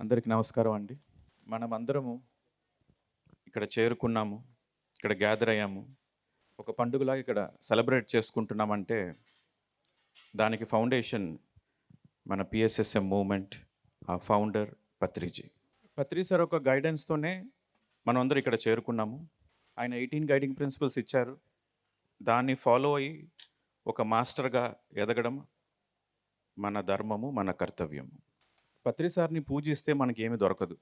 అందరికీ నమస్కారం అండి. మనం అందరము ఇక్కడ చేరుకున్నాము ఇక్కడ గ్యాదర్ అయ్యాము. ఒక పండుగలాగా ఇక్కడ సెలబ్రేట్ చేసుకుంటున్నామంటే దానికి ఫౌండేషన్ మన పిఎస్ఎస్ఎం మూమెంట్ ఆ ఫౌండర్ పత్రిజీ. పత్రి సార్ ఒక గైడెన్స్తోనే మనం అందరూ ఇక్కడ చేరుకున్నాము. ఆయన ఎయిటీన్ గైడింగ్ ప్రిన్సిపల్స్ ఇచ్చారు. దాన్ని ఫాలో అయ్యి ఒక మాస్టర్గా ఎదగడం మన ధర్మము మన కర్తవ్యము. పత్రిసార్ని పూజిస్తే మనకేమి దొరకదు.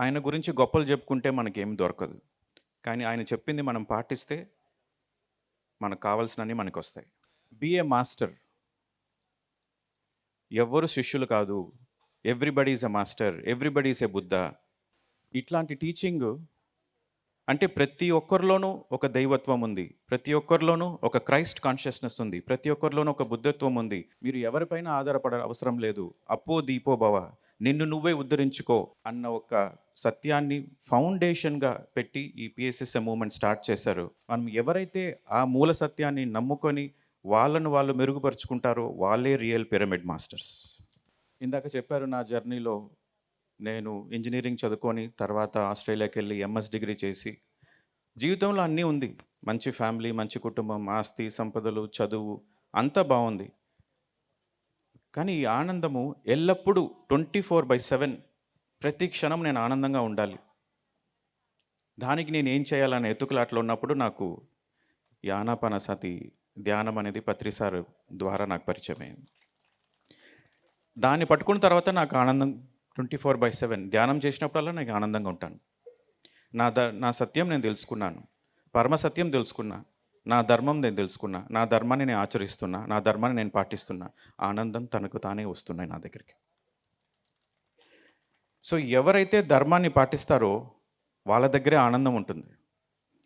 ఆయన గురించి గొప్పలు చెప్పుకుంటే మనకేమి దొరకదు. కానీ ఆయన చెప్పింది మనం పాటిస్తే మనకు కావాల్సినవి మనకు వస్తాయి బిఏ మాస్టర్ ఎవ్వరు శిష్యులు కాదు. Everybody is a master everybody is a Buddha ఇట్లాంటి టీచింగ్ అంటే ప్రతి ఒక్కరిలోనూ ఒక దైవత్వం ఉంది. ప్రతి ఒక్కరిలోనూ ఒక క్రైస్ట్ కాన్షియస్నెస్ ఉంది. ప్రతి ఒక్కరిలోనూ ఒక బుద్ధత్వం ఉంది. మీరు ఎవరిపైన ఆధారపడ అవసరం లేదు. అప్పో దీపో భవ. నిన్ను నువ్వే ఉద్ధరించుకో అన్న ఒక సత్యాన్ని ఫౌండేషన్గా పెట్టి ఈ పిఎస్ఎస్ఎం మూమెంట్ స్టార్ట్ చేశారు. మనం ఎవరైతే ఆ మూల సత్యాన్ని నమ్ముకొని వాళ్ళను వాళ్ళు మెరుగుపరుచుకుంటారో వాళ్ళే రియల్ పిరమిడ్ మాస్టర్స్. ఇందాక చెప్పారు నా జర్నీలో నేను ఇంజనీరింగ్ చదువుకొని తర్వాత ఆస్ట్రేలియాకి వెళ్ళి ఎంఎస్ డిగ్రీ చేసి జీవితంలో అన్నీ ఉంది. మంచి ఫ్యామిలీ మంచి కుటుంబం ఆస్తి సంపదలు చదువు అంతా బాగుంది. కానీ ఈ ఆనందము ఎల్లప్పుడూ ట్వంటీ ఫోర్ బై సెవెన్ ప్రతి క్షణం నేను ఆనందంగా ఉండాలి. దానికి నేను ఏం చేయాలనే ఎతుకులాట్లో ఉన్నప్పుడు నాకు యానాపాన సతి ధ్యానం అనేది పత్రిసార్ ద్వారా నాకు పరిచయం అయింది దాన్ని పట్టుకున్న తర్వాత నాకు ఆనందం ట్వంటీ ఫోర్ బై సెవెన్ ధ్యానం చేసినప్పుడల్లా నాకు ఆనందంగా ఉంటాను. నా ద నా సత్యం నేను తెలుసుకున్నాను. పరమ సత్యం తెలుసుకున్నా. నా ధర్మం నేను తెలుసుకున్నా. నా ధర్మాన్ని నేను ఆచరిస్తున్నా. నా ధర్మాన్ని నేను పాటిస్తున్నా. ఆనందం తనకు తానే వస్తున్నాయి నా దగ్గరికి. సో ఎవరైతే ధర్మాన్ని పాటిస్తారో వాళ్ళ దగ్గరే ఆనందం ఉంటుంది.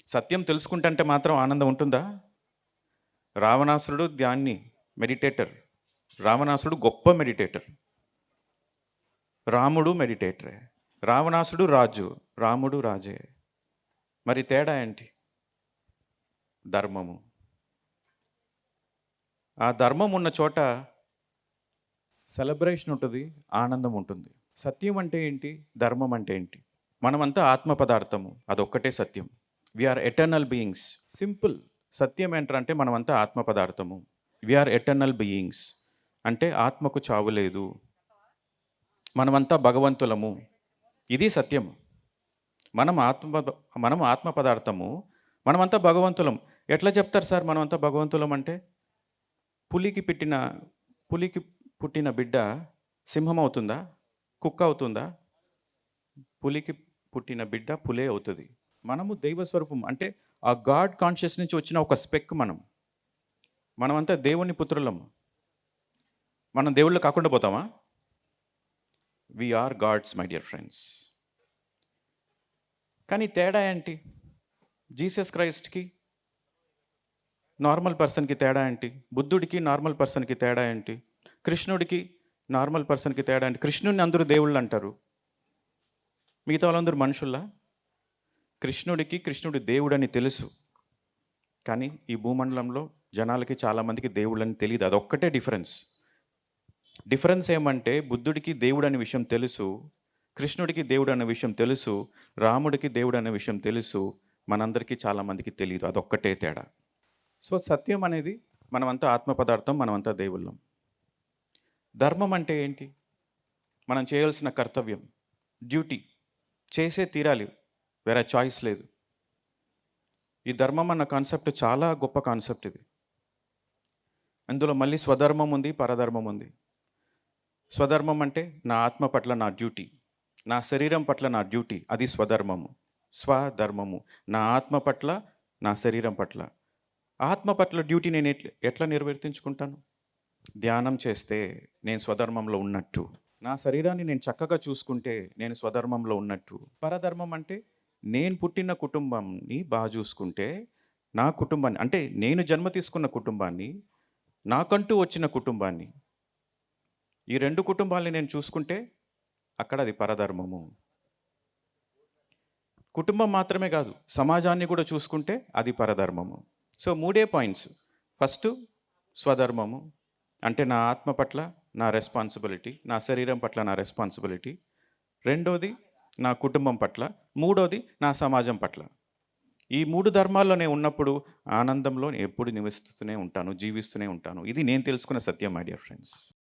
సత్యం తెలుసుకుంటే మాత్రం ఆనందం ఉంటుందా? రావణాసురుడు ధ్యాన్ని మెడిటేటర్. రావణాసుడు గొప్ప మెడిటేటర్. రాముడు మెడిటేటరే. రావణాసుడు రాజు రాముడు రాజే. మరి తేడా ఏంటి? ధర్మము. ఆ ధర్మం ఉన్న చోట సెలబ్రేషన్ ఉంటుంది ఆనందం ఉంటుంది. సత్యం అంటే ఏంటి? ధర్మం అంటే ఏంటి? మనమంతా ఆత్మ పదార్థము అదొక్కటే సత్యం. We are eternal beings simple సత్యం ఏంటంటే మనమంతా ఆత్మ పదార్థము. వీఆర్ ఎటర్నల్ బీయింగ్స్ అంటే ఆత్మకు చావు లేదు. మనమంతా భగవంతులము. ఇది సత్యం. మనం ఆత్మ మనం ఆత్మ పదార్థము మనమంతా భగవంతులం. ఎట్లా చెప్తారు సార్ మనమంతా భగవంతులం అంటే? పులికి పెట్టిన పులికి పుట్టిన బిడ్డ సింహం అవుతుందా కుక్క అవుతుందా? పులికి పుట్టిన బిడ్డ పులే అవుతుంది. మనము దైవ స్వరూపం అంటే ఆ గాడ్ కాన్షియస్ నుంచి వచ్చిన ఒక స్పెక్ మనం. మనమంతా దేవుని పుత్రులం. మనం దేవుళ్ళు కాకుండా పోతామా? Are gods my dear friends కానీ తేడా ఏంటి? జీసస్ క్రైస్ట్కి నార్మల్ పర్సన్కి తేడా ఏంటి? బుద్ధుడికి నార్మల్ పర్సన్కి తేడా ఏంటి? కృష్ణుడికి నార్మల్ పర్సన్కి తేడా ఏంటి? కృష్ణుడిని అందరూ దేవుళ్ళు అంటారు. మిగతా వాళ్ళందరూ మనుషుల్లా? కృష్ణుడికి కృష్ణుడి దేవుడని తెలుసు. కానీ ఈ భూమండలంలో జనాలకి చాలామందికి దేవుళ్ళని తెలియదు అదొక్కటే డిఫరెన్స్ డిఫరెన్స్ ఏమంటే బుద్ధుడికి దేవుడు అనే విషయం తెలుసు కృష్ణుడికి దేవుడు అనే విషయం తెలుసు రాముడికి దేవుడు అనే విషయం తెలుసు మనందరికీ చాలామందికి తెలియదు అదొక్కటే తేడా. సో సత్యం అనేది మనమంతా ఆత్మ పదార్థం మనమంతా దేవుళ్ళం. ధర్మం అంటే ఏంటి? మనం చేయాల్సిన కర్తవ్యం డ్యూటీ చేసే తీరాలి వేరే చాయిస్ లేదు. ఈ ధర్మం అన్న కాన్సెప్ట్ చాలా గొప్ప కాన్సెప్ట్ ఇది. అందులో మళ్ళీ స్వధర్మం ఉంది పరధర్మం ఉంది. స్వధర్మం అంటే నా ఆత్మ పట్ల నా డ్యూటీ నా శరీరం పట్ల నా డ్యూటీ అది స్వధర్మము స్వధర్మము. నా ఆత్మ పట్ల నా శరీరం పట్ల. ఆత్మ పట్ల డ్యూటీ నేను ఎట్లా ఎట్లా నిర్వర్తించుకుంటాను? ధ్యానం చేస్తే నేను స్వధర్మంలో ఉన్నట్టు. నా శరీరాన్ని నేను చక్కగా చూసుకుంటే నేను స్వధర్మంలో ఉన్నట్టు. పరధర్మం అంటే నేను పుట్టిన కుటుంబాన్ని బాగా చూసుకుంటే నా కుటుంబాన్ని అంటే నేను జన్మ తీసుకున్న కుటుంబాన్ని నాకంటూ వచ్చిన కుటుంబాన్ని ఈ రెండు కుటుంబాలని నేను చూసుకుంటే అక్కడ అది పరధర్మము. కుటుంబం మాత్రమే కాదు సమాజాన్ని కూడా చూసుకుంటే అది పరధర్మము. సో మూడే పాయింట్స్. ఫస్ట్ స్వధర్మము. అంటే నా ఆత్మ పట్ల నా రెస్పాన్సిబిలిటీ నా శరీరం పట్ల నా రెస్పాన్సిబిలిటీ. రెండోది నా కుటుంబం పట్ల. మూడోది నా సమాజం పట్ల. ఈ మూడు ధర్మాల్లోనే ఉన్నప్పుడు ఆనందంలో ఎప్పుడు నివసిస్తూనే ఉంటాను జీవిస్తూనే ఉంటాను. ఇది నేను తెలుసుకున్న సత్యం మై డియర్ ఫ్రెండ్స్.